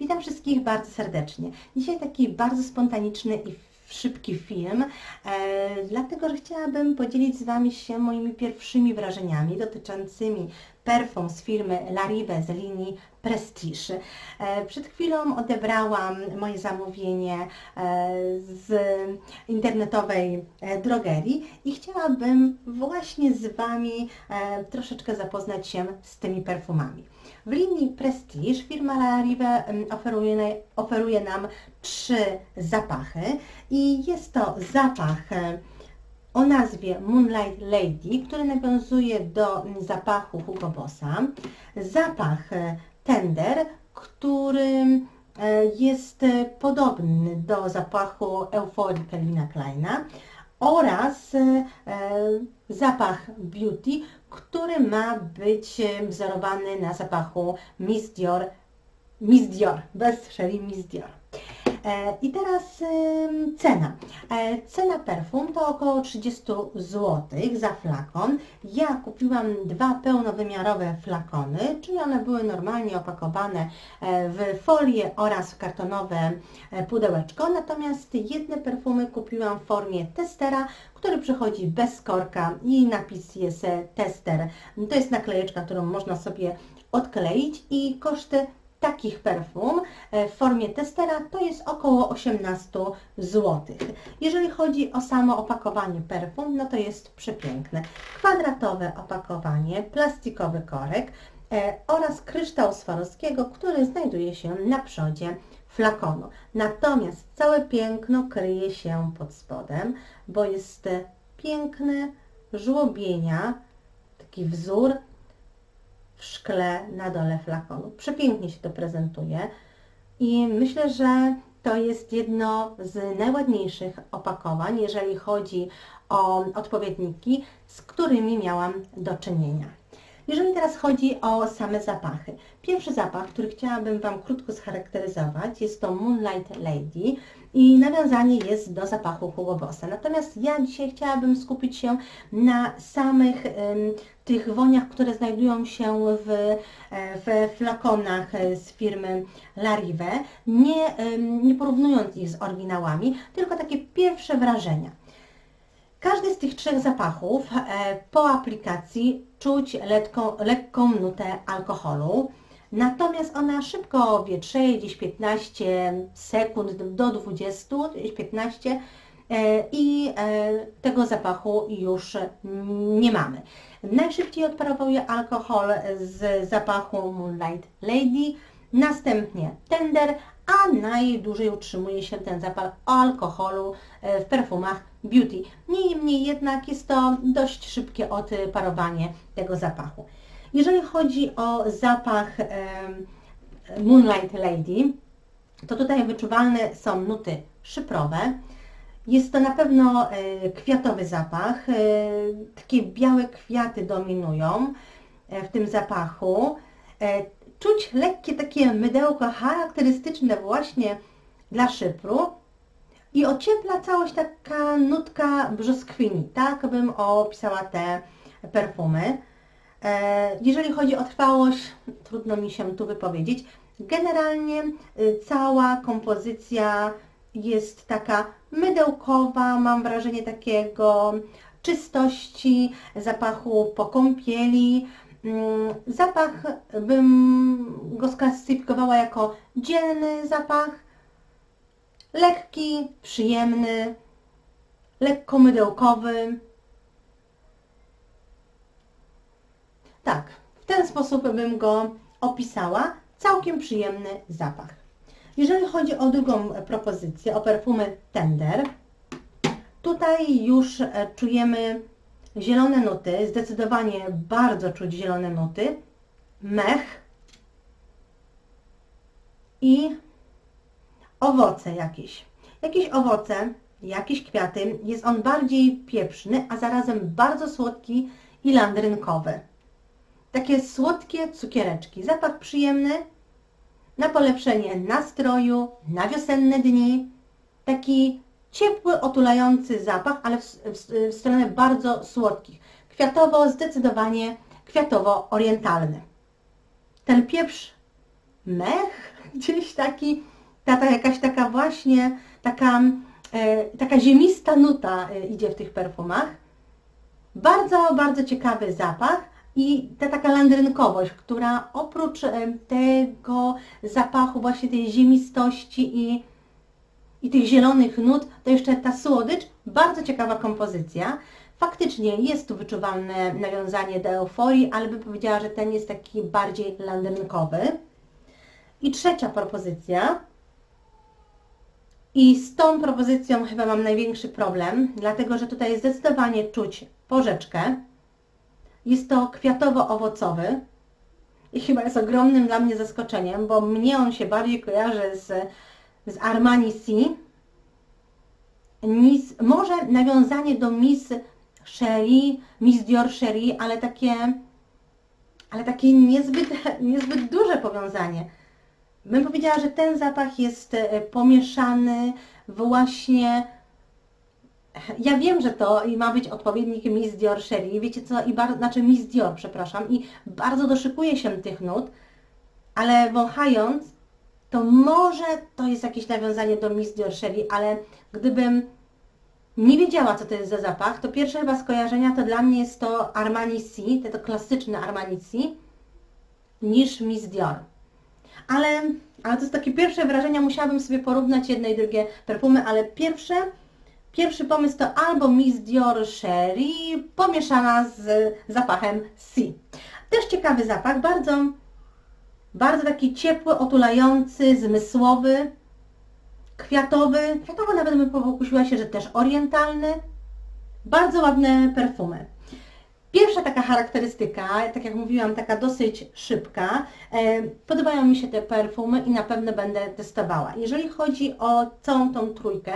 Witam wszystkich bardzo serdecznie. Dzisiaj taki bardzo spontaniczny i szybki film, e, dlatego że chciałabym podzielić z Wami się moimi pierwszymi wrażeniami dotyczącymi perfum z firmy Larive z linii Prestige. E, przed chwilą odebrałam moje zamówienie e, z internetowej e, drogerii i chciałabym właśnie z Wami troszeczkę zapoznać się z tymi perfumami. W linii Prestige firma Larive oferuje, oferuje nam trzy zapachy i jest to zapach o nazwie Moonlight Lady, który nawiązuje do zapachu Hugo Bossa, zapach e, Tender, który e, jest e, podobny do zapachu Euphorii Calvina Kleina oraz zapach Beauty, który ma być wzorowany na zapachu Miss Dior, Miss Dior, bez szeli Miss Dior. E, I teraz cena. E, Cena perfum to około 30 zł za flakon. Ja kupiłam dwa pełnowymiarowe flakony, czyli one były normalnie opakowane e, w folię oraz w kartonowe pudełeczko, natomiast jedne perfumy kupiłam w formie testera, który przychodzi bez korka i napis jest tester. To jest naklejeczka, którą można sobie odkleić i koszty takich perfum e, w formie testera to jest około 18 zł. Jeżeli chodzi o samo opakowanie perfum, no to jest przepiękne. Kwadratowe opakowanie, plastikowy korek e, oraz kryształ Swarowskiego, który znajduje się na przodzie flakonu. Natomiast całe piękno kryje się pod spodem, bo jest piękne żłobienia, taki wzór w szkle na dole flakonu. Przepięknie się to prezentuje i myślę, że to jest jedno z najładniejszych opakowań, jeżeli chodzi o odpowiedniki, z którymi miałam do czynienia. Jeżeli teraz chodzi o same zapachy. Pierwszy zapach, który chciałabym Wam krótko scharakteryzować, jest to Moonlight Lady i nawiązanie jest do zapachu Hugo. Natomiast ja dzisiaj chciałabym skupić się na samych tych woniach, które znajdują się w, e, w flakonach e, z firmy Larive, nie, nie porównując ich z oryginałami, tylko takie pierwsze wrażenia. Każdy z tych trzech zapachów e, po aplikacji czuć lekką, lekką nutę alkoholu, natomiast ona szybko wietrzeje, gdzieś 15 sekund do 20, gdzieś 15 e, i e, tego zapachu już nie mamy. Najszybciej odparowuje alkohol z zapachu Moonlight Lady, następnie Tender, a najdłużej utrzymuje się ten zapach alkoholu e, w perfumach Beauty. Niemniej jednak jest to dość szybkie odparowanie tego zapachu. Jeżeli chodzi o zapach Moonlight Lady, to tutaj wyczuwalne są nuty szyfrowe. Jest to na pewno e, kwiatowy zapach. e, Takie białe kwiaty dominują e, w tym zapachu. Czuć lekkie takie mydełko charakterystyczne właśnie dla szypru i ociepla całość taka nutka brzoskwini. Tak bym opisała te perfumy. E, Jeżeli chodzi o trwałość, trudno mi się tu wypowiedzieć. Generalnie y, cała kompozycja jest taka mydełkowa, mam wrażenie takiego czystości, zapachu po kąpieli. Mm, Zapach bym go sklasyfikowała jako dzielny zapach, lekki, przyjemny, lekko mydełkowy. Tak, w ten sposób bym go opisała. Całkiem przyjemny zapach. Jeżeli chodzi o drugą propozycję, o perfumy Tender, tutaj już e, czujemy zielone nuty, zdecydowanie bardzo czuć zielone nuty, mech i owoce jakieś. Jakieś owoce, jakieś kwiaty, jest on bardziej pieprzny, a zarazem bardzo słodki i landrynkowy. Takie słodkie cukiereczki. Zapach przyjemny, na polepszenie nastroju, na wiosenne dni. Taki ciepły, otulający zapach, ale w, w, w stronę bardzo słodkich. Kwiatowo, zdecydowanie kwiatowo-orientalny. Ten pieprz mech gdzieś taki, ta, ta jakaś taka właśnie, taka, e, taka ziemista nuta e, idzie w tych perfumach. Bardzo, bardzo ciekawy zapach i ta taka landrynkowość, która oprócz e, tego zapachu właśnie tej ziemistości i, i tych zielonych nut, to jeszcze ta słodycz, bardzo ciekawa kompozycja. Faktycznie jest tu wyczuwalne nawiązanie do euforii, ale bym powiedziała, że ten jest taki bardziej landrynkowy. I trzecia propozycja. I z tą propozycją chyba mam największy problem, dlatego że tutaj zdecydowanie czuć porzeczkę. Jest to kwiatowo-owocowy i chyba jest ogromnym dla mnie zaskoczeniem, bo mnie on się bardziej kojarzy z, z Armani C. Może nawiązanie do Miss Sherry, Miss Dior Sherry, ale takie, ale takie niezbyt, niezbyt duże powiązanie. Bym powiedziała, że ten zapach jest e, pomieszany właśnie. Ja wiem, że to ma być odpowiednik Miss Dior Sherry, wiecie co, i bar, znaczy Miss Dior, przepraszam, i bardzo doszykuje się tych nut, ale wąchając, to może to jest jakieś nawiązanie do Miss Dior Sherry, ale gdybym nie wiedziała, co to jest za zapach, to pierwsze chyba skojarzenia to dla mnie jest to Armani C, to, to klasyczne Armani C, niż Miss Dior. Ale, ale to jest takie pierwsze wrażenia, musiałabym sobie porównać jedne i drugie perfumy, ale pierwsze, pierwszy pomysł to albo Miss Dior Sherry pomieszana z zapachem C. Też ciekawy zapach, bardzo, bardzo taki ciepły, otulający, zmysłowy, kwiatowy, kwiatowo nawet bym pokusiła się, że też orientalny. Bardzo ładne perfumy. Pierwsza taka charakterystyka, tak jak mówiłam, taka dosyć szybka. E, Podobają mi się te perfumy i na pewno będę testowała. Jeżeli chodzi o całą tą trójkę,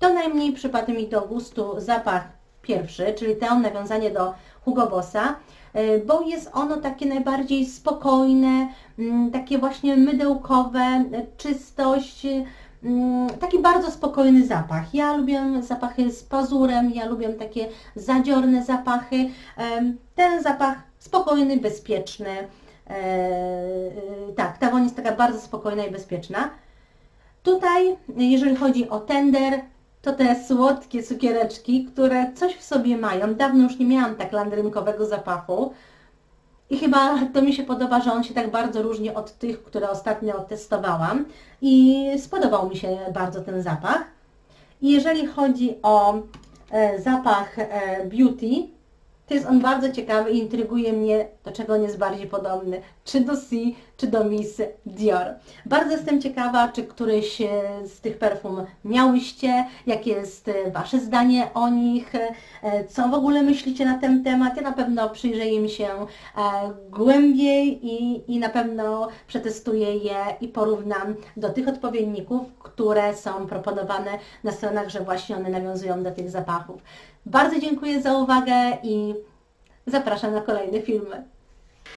to najmniej przypadł mi do gustu zapach pierwszy, czyli to nawiązanie do Hugo Bossa, e, bo jest ono takie najbardziej spokojne, mm, takie właśnie mydełkowe, e, czystość, mm, taki bardzo spokojny zapach. Ja lubię zapachy z pazurem, ja lubię takie zadziorne zapachy. Ten zapach spokojny, bezpieczny. E, Tak, ta woń jest taka bardzo spokojna i bezpieczna. Tutaj, jeżeli chodzi o tender, to te słodkie cukiereczki, które coś w sobie mają. Dawno już nie miałam tak landrynkowego zapachu. I chyba to mi się podoba, że on się tak bardzo różni od tych, które ostatnio testowałam. I spodobał mi się bardzo ten zapach. I jeżeli chodzi o e, zapach e, Beauty, to jest on bardzo ciekawy i intryguje mnie, do czego on jest bardziej podobny, czy do C, czy do Miss Dior. Bardzo jestem ciekawa, czy któryś e, z tych perfum miałyście, jakie jest e, Wasze zdanie o nich, e, co w ogóle myślicie na ten temat. Ja na pewno przyjrzę im się głębiej i, i na pewno przetestuję je i porównam do tych odpowiedników, które są proponowane na stronach, że właśnie one nawiązują do tych zapachów. Bardzo dziękuję za uwagę i zapraszam na kolejne filmy.